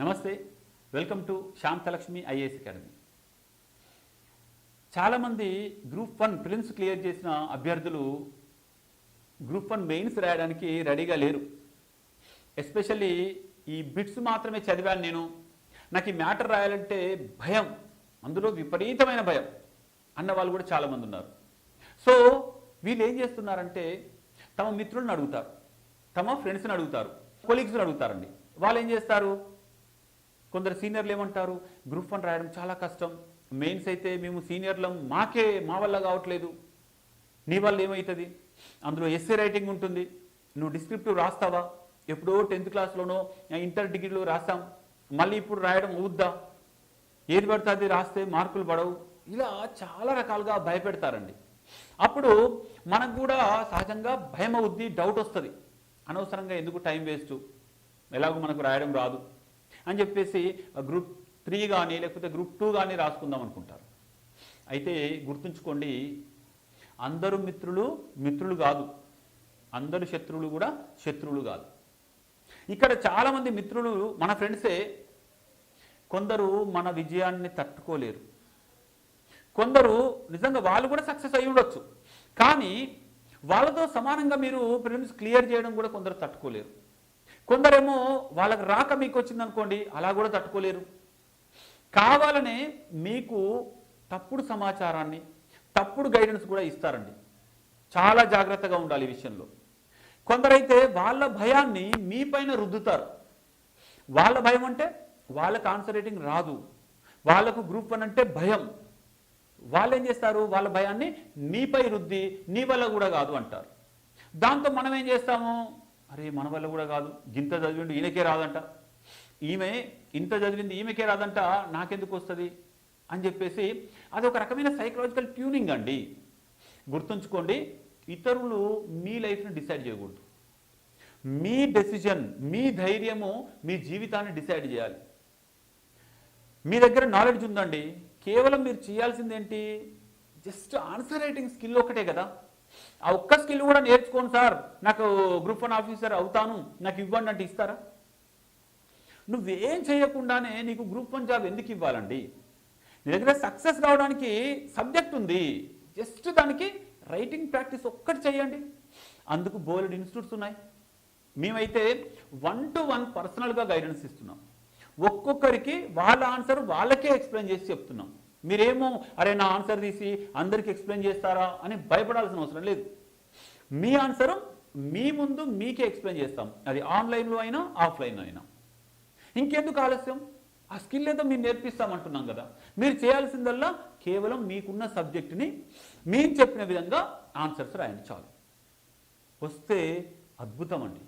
నమస్తే welcome to Shantalakshmi IAS academy. చాలామంది group one prelims clear చేసిన అభ్యర్థులు గ్రూప్ వన్ మెయిన్స్ రాయడానికి రెడీగా లేరు. ఎస్పెషల్లీ ఈ బిట్స్ మాత్రమే చదివాను నేను. నాకు ఈ మ్యాటర్ రాయాలంటే భయం అందులో విపరీతమైన భయం అన్న వాళ్ళు కూడా చాలామంది ఉన్నారు. సో వీళ్ళు ఏం చేస్తున్నారంటే తమ మిత్రులను అడుగుతారు తమ ఫ్రెండ్స్ని అడుగుతారు కొలీగ్స్ని అడుగుతారండి. వాళ్ళు ఏం చేస్తారు? కొందరు సీనియర్లు ఏమంటారు? గ్రూప్ వన్ రాయడం చాలా కష్టం. మెయిన్స్ అయితే మేము సీనియర్లం మాకే మా వల్ల కావట్లేదు. నీ వల్ల ఏమవుతుంది అందులో ఎస్ఏ రైటింగ్ ఉంటుంది. నువ్వు డిస్క్రిప్టివ్ రాస్తావా? ఎప్పుడో టెన్త్ క్లాస్లోనో ఇంటర్ డిగ్రీలో రాస్తాం మళ్ళీ ఇప్పుడు రాయడం అవుద్దా ఏది పడితే అది రాస్తే మార్కులు పడవు. ఇలా చాలా రకాలుగా భయపెడతారండి. అప్పుడు మనకు కూడా సహజంగా భయం అవుద్ది డౌట్ వస్తుంది. అనవసరంగా ఎందుకు టైం వేస్ట్? ఎలాగో మనకు రాయడం రాదు. అని చెప్పేసి గ్రూప్ త్రీ కానీ లేకపోతే గ్రూప్ టూ కానీ రాసుకుందాం అనుకుంటారు. అయితే గుర్తుంచుకోండి అందరూ మిత్రులు మిత్రులు కాదు. అందరు శత్రువులు కూడా శత్రువులు కాదు. ఇక్కడ చాలామంది మిత్రులు మన ఫ్రెండ్సే. కొందరు మన విజయాన్ని తట్టుకోలేరు. కొందరు నిజంగా వాళ్ళు కూడా సక్సెస్ అయి ఉండొచ్చు. కానీ వాళ్ళతో సమానంగా మీరు ప్రిలిమ్స్ క్లియర్ చేయడం కూడా కొందరు తట్టుకోలేరు. కొందరేమో వాళ్ళకి రాక మీకు వచ్చింది అనుకోండి అలా కూడా తట్టుకోలేరు. కావాలనే మీకు తప్పుడు సమాచారాన్ని తప్పుడు గైడెన్స్ కూడా ఇస్తారండి. చాలా జాగ్రత్తగా ఉండాలి ఈ విషయంలో. కొందరైతే వాళ్ళ భయాన్ని మీ పైన రుద్దుతారు. వాళ్ళ భయం అంటే వాళ్ళ ఆన్సర్ రేటింగ్ రాదు. వాళ్ళకు గ్రూప్ వన్ అంటే భయం. వాళ్ళు ఏం చేస్తారు? వాళ్ళ భయాన్ని నీపై రుద్ది నీ వల్ల కూడా కాదు అంటారు. దాంతో మనం ఏం చేస్తాము? అరే మన వల్ల కూడా కాదు. గింత చదివిండు ఈయనకే రాదంట. ఈమె ఇంత చదివింది ఈమెకే రాదంట నాకెందుకు వస్తుంది? అని చెప్పేసి అది ఒక రకమైన సైకలాజికల్ ట్యూనింగ్ అండి. గుర్తుంచుకోండి ఇతరులు మీ లైఫ్ని డిసైడ్ చేయకూడదు. మీ డెసిజన్ మీ ధైర్యము మీ జీవితాన్ని డిసైడ్ చేయాలి. మీ దగ్గర నాలెడ్జ్ ఉందండి. కేవలం మీరు చేయాల్సింది ఏంటి జస్ట్ ఆన్సర్ రైటింగ్ స్కిల్ ఒకటే కదా. ఆ ఒక్క స్కిల్ కూడా నేర్చుకోండి సార్. నాకు గ్రూప్ వన్ ఆఫీసర్ అవుతాను. నాకు ఇవ్వండి అంటే ఇస్తారా? నువ్వేం చేయకుండానే నీకు గ్రూప్ వన్ జాబ్ ఎందుకు ఇవ్వాలండి? నీ దగ్గర సక్సెస్ రావడానికి సబ్జెక్ట్ ఉంది. జస్ట్ దానికి రైటింగ్ ప్రాక్టీస్ ఒక్కటి చేయండి. అందుకు బోలెడ్ ఇన్స్టిట్యూట్స్ ఉన్నాయి. మేమైతే వన్ టు వన్ పర్సనల్గా గైడెన్స్ ఇస్తున్నాం. ఒక్కొక్కరికి వాళ్ళ ఆన్సర్ వాళ్ళకే ఎక్స్ప్లెయిన్ చేసి చెప్తున్నాం. మీరేమో అరే నా ఆన్సర్ తీసి అందరికి ఎక్స్ప్లెయిన్ చేస్తారా? అని భయపడాల్సిన అవసరం లేదు. మీ ఆన్సర్ మీ ముందు మీకే ఎక్స్ప్లెయిన్ చేస్తాం. అది ఆన్లైన్లో అయినా ఆఫ్లైన్లో అయినా. ఇంకెందుకు ఆలస్యం? ఆ స్కిల్ ఏదో మీరు నేర్పిస్తామంటున్నాం కదా. మీరు చేయాల్సిందల్లా కేవలం మీకున్న సబ్జెక్టుని మేము చెప్పిన విధంగా ఆన్సర్స్ రాయండి చాలు. వస్తే అద్భుతం అండి.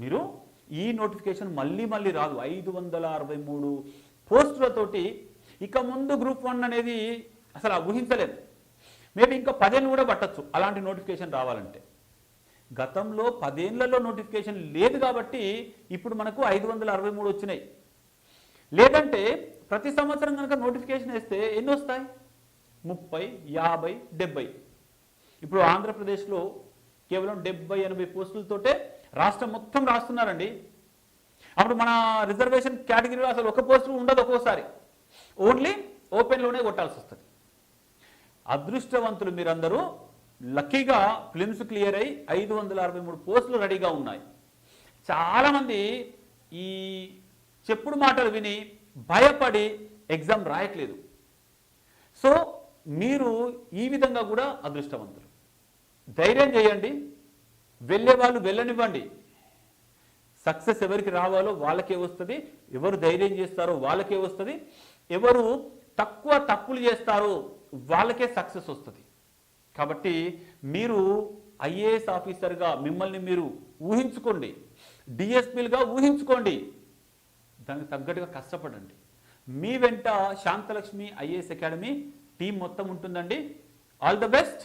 మీరు ఈ నోటిఫికేషన్ మళ్ళీ మళ్ళీ రాదు. ఐదు వందల అరవై మూడు పోస్టులతోటి ఇక ముందు గ్రూప్ వన్ అనేది అసలు ఊహించలేదు. మేబీ ఇంకా పదేళ్ళు కూడా పట్టచ్చు అలాంటి నోటిఫికేషన్ రావాలంటే. గతంలో పదేళ్ళలో నోటిఫికేషన్ లేదు కాబట్టి ఇప్పుడు మనకు ఐదు వందల అరవై మూడు వచ్చినాయి. లేదంటే ప్రతి సంవత్సరం కనుక నోటిఫికేషన్ వేస్తే ఎన్ని వస్తాయి? ముప్పై యాభై డెబ్బై. ఇప్పుడు ఆంధ్రప్రదేశ్లో కేవలం డెబ్బై ఎనభై పోస్టులతోటే రాష్ట్రం మొత్తం రాస్తున్నారండి. అప్పుడు మన రిజర్వేషన్ కేటగిరీలో అసలు ఒక పోస్టు ఉండదు ఒక్కోసారి. ఓన్లీ ఓపెన్లోనే కొట్టాల్సి వస్తుంది. అదృష్టవంతులు మీరందరూ లక్కీగా ఫిలిమ్స్ క్లియర్ అయి ఐదు వందల అరవై మూడు పోస్టులు రెడీగా ఉన్నాయి. చాలామంది ఈ చెప్పుడు మాటలు విని భయపడి ఎగ్జామ్ రాయట్లేదు. సో మీరు ఈ విధంగా కూడా అదృష్టవంతులు. ధైర్యం చేయండి. వెళ్ళే వాళ్ళు వెళ్ళనివ్వండి. సక్సెస్ ఎవరికి రావాలో వాళ్ళకే వస్తుంది. ఎవరు ధైర్యం చేస్తారో వాళ్ళకే వస్తుంది. ఎవరు తక్కువ తప్పులు చేస్తారో వాళ్ళకే సక్సెస్ వస్తుంది. కాబట్టి మీరు ఐఏఎస్ ఆఫీసర్గా మిమ్మల్ని మీరు ఊహించుకోండి. డిఎస్పీలుగా ఊహించుకోండి. దానికి తగ్గట్టుగా కష్టపడండి. మీ వెంట శాంతలక్ష్మి ఐఏఎస్ అకాడమీ టీం మొత్తం ఉంటుందండి. All the best.